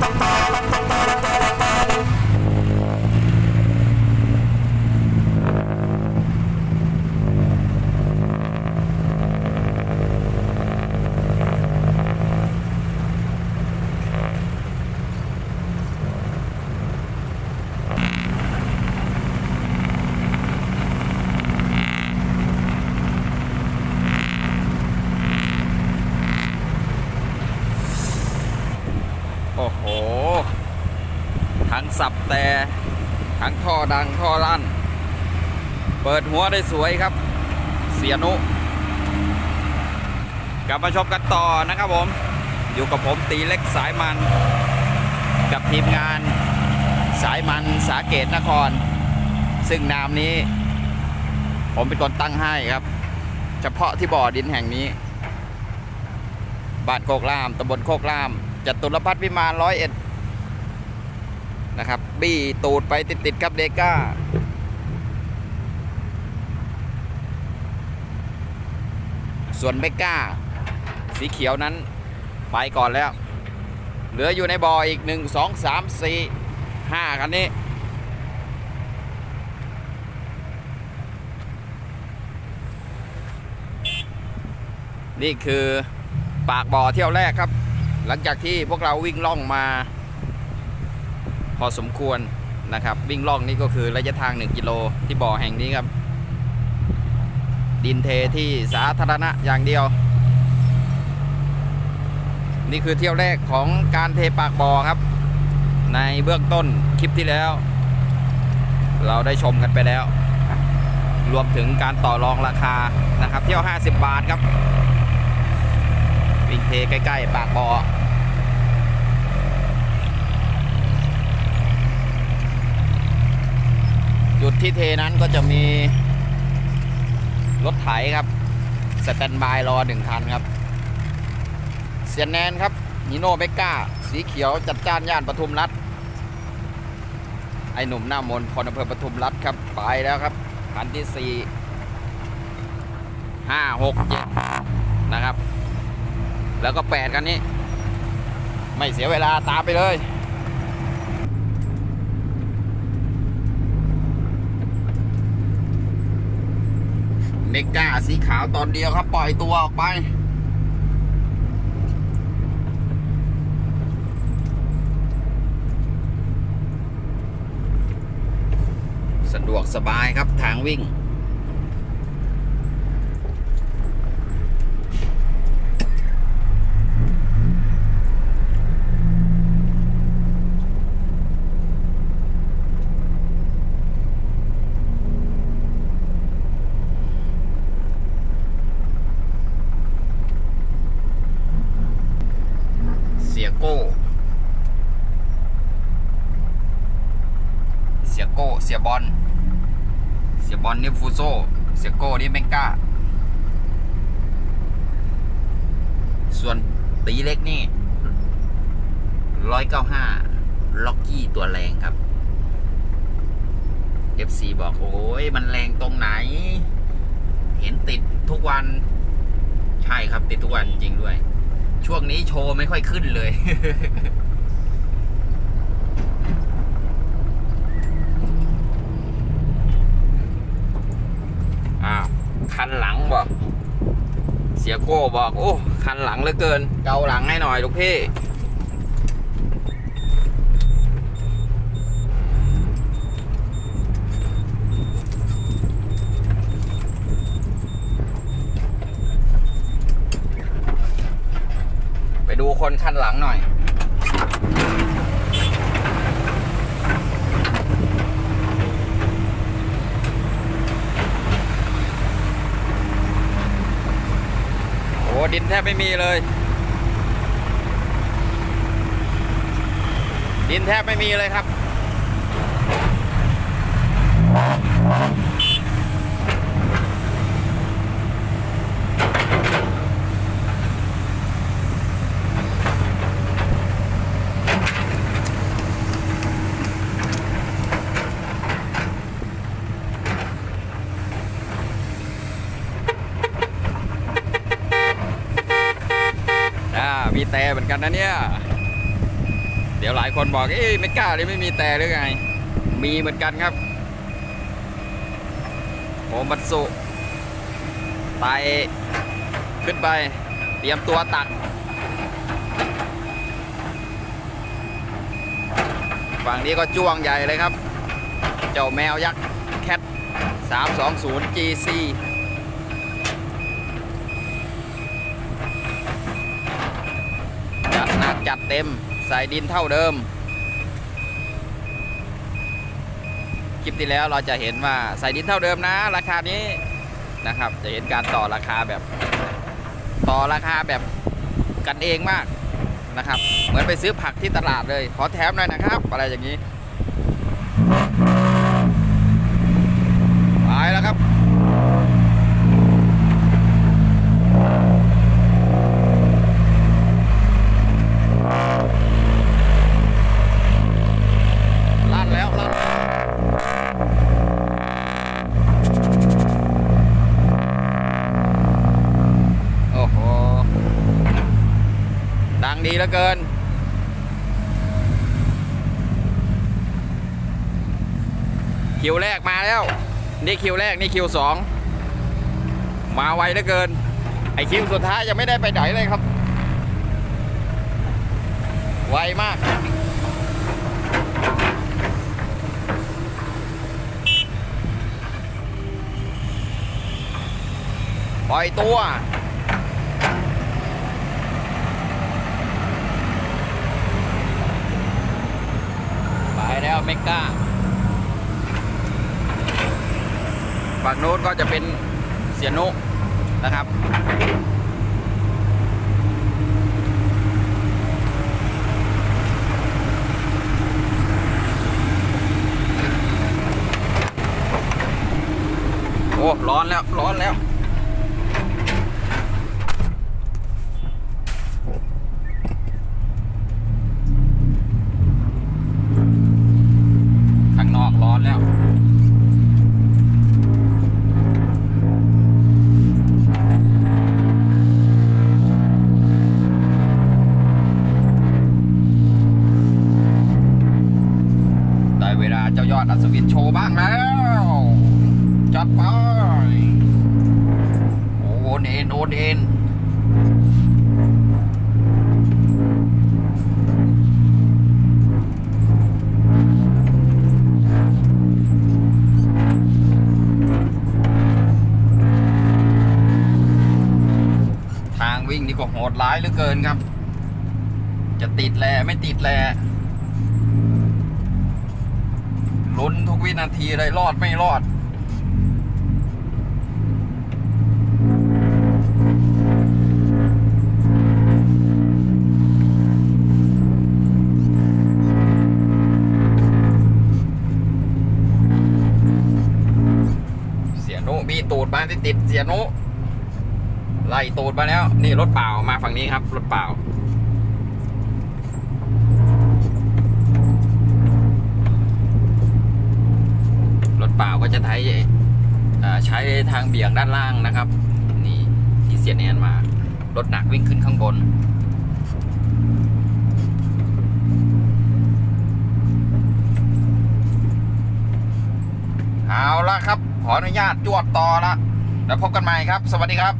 Bye. โอ้โห ทั้งสับแต่ทั้งท่อดังท่อลั่น เปิดหัวได้สวยครับ เสียนุ กลับมาชมกันต่อนะครับผม อยู่กับผมตีเล็กสายมัน กับทีมงานสายมันสาเกตนคร ซึ่งนามนี้ ผมเป็นคนตั้งให้ครับ เฉพาะที่บ่อดินแห่งนี้ บ้านโคกล่ามตำบลโคกล่าม จตุรพัฒน์พิมานร้อยเอ็ดนะครับ บี้ตูดไปติดๆกับเดก้าส่วนเมก้า สีเขียวนั้น ไปก่อนแล้ว เหลืออยู่ในบ่ออีก 1 2 3 4 5 คันนี้ นี่คือปากบ่อเที่ยวแรกครับ หลังจากที่พวกเราวิ่งล่องมา พอสมควรนะครับ วิ่งล่องนี่ก็คือระยะทาง 1 กิโลที่บ่อแห่งนี้ครับ ดินเทที่สาธารณะอย่างเดียว นี่คือเที่ยวแรกของการเทปากบ่อครับ ในเบื้องต้นคลิปที่แล้ว เราได้ชมกันไปแล้ว รวมถึงการต่อรองราคานะครับ เที่ยว 50 บาทครับ วิ่งเทใกล้ ๆ ปากบ่อจุดที่เทนั้นก็จะมีรถไถครับ สแตนบายรอหนึ่งคันครับ เสียนแนนครับนิโนเบก้า สีเขียวจัดจ้านย่านปทุมรัฐ ไอหนุ่มหน้ามนต์คนอำเภอปทุมรัฐครับ ไปแล้วครับคันที่สี่ห้าหกเจ็ดนะครับ แล้วก็แปดกันนี้ ไม่เสียเวลาตามไปเลยเมก้าสีขาวตอนเดียวครับ ปล่อยตัวออกไป สะดวกสบายครับทางวิ่ง เสียโก้ เสีย โก้เสียบอลเสียบอลนี่ฟูโซเสียโก้นี่เมงก้า ส่วนตีเล็กนี่ร้อยเก้าห้าล็อกกี้ตัวแรงครับ FC บอกโอ้ยมันแรงตรงไหน เห็นติดทุกวัน ใช่ครับติดทุกวันจริงด้วย ช่วงนี้โชว์ไม่ค่อยขึ้นเลย อ้าว คันหลังบอก เสียโก้บอก โอ้คันหลังเหลือเกิน เกาหลังให้หน่อยลูกพี่ไปดูคนคันหลังหน่อย ดินแทบไม่มีเลย ดินแทบไม่มีเลยครับ อ่ามีแต่เหมือน กันนะเนี่ย เดี๋ยวหลายคนบอกเอ้ยไม่กล้าเลยไม่มีแต่หรือไง มีเหมือนกันครับโอมัตสุไตขึ้นไป เตรียมตัวตัก ฝั่งนี้ก็จ้วงใหญ่เลยครับ เจ้าแมวยักษ์แคท320 GC จัดเต็มใส่ดินเท่าเดิม คลิปที่แล้วเราจะเห็นว่าใส่ดินเท่าเดิมนะ ราคานี้นะครับ จะเห็นการต่อราคาแบบ ต่อราคาแบบกันเองมากนะครับ เหมือนไปซื้อผักที่ตลาดเลย ขอแถมหน่อยนะครับ อะไรอย่างนี้ ไปแล้วครับ ลั่นแล้วลั่นแล้วโอ้โห ดังดี เหลือเกิน คิวแรกมาแล้ว นี่คิวแรกนี่คิวสองมาไวเหลือเกิน ไอคิวสุดท้ายยังไม่ได้ไปไหนเลยครับ ไวมากปล่อยตัว แล้วเมกาฝั่งโน้นก็จะเป็นเสียนุนะครับโอ้ร้อนแล้ว ร้อนแล้ว เจ้ายอดอัศวินโชว์บ้างแล้วจัดไปโอนเอ็นโอนเอ็นทางวิ่งนี่ก็โหดร้ายเหลือเกินครับ จะติดแลไม่ติดแล ลุ้นทุกวินาทีเลยรอดไม่รอด เสียนุมีตูดมาติดติดเสียนุไล่ตูดมาแล้ว นี่รถเปล่ามาฝั่งนี้ครับ รถเปล่า เปล่าก็จะใช้ใช้ทางเบี่ยงด้านล่างนะครับ นี่ที่เสียแนนมารถหนักวิ่งขึ้นข้างบนเอาละครับ ขออนุญาตจวดต่อละ แล้วพบกันใหม่ครับ สวัสดีครับ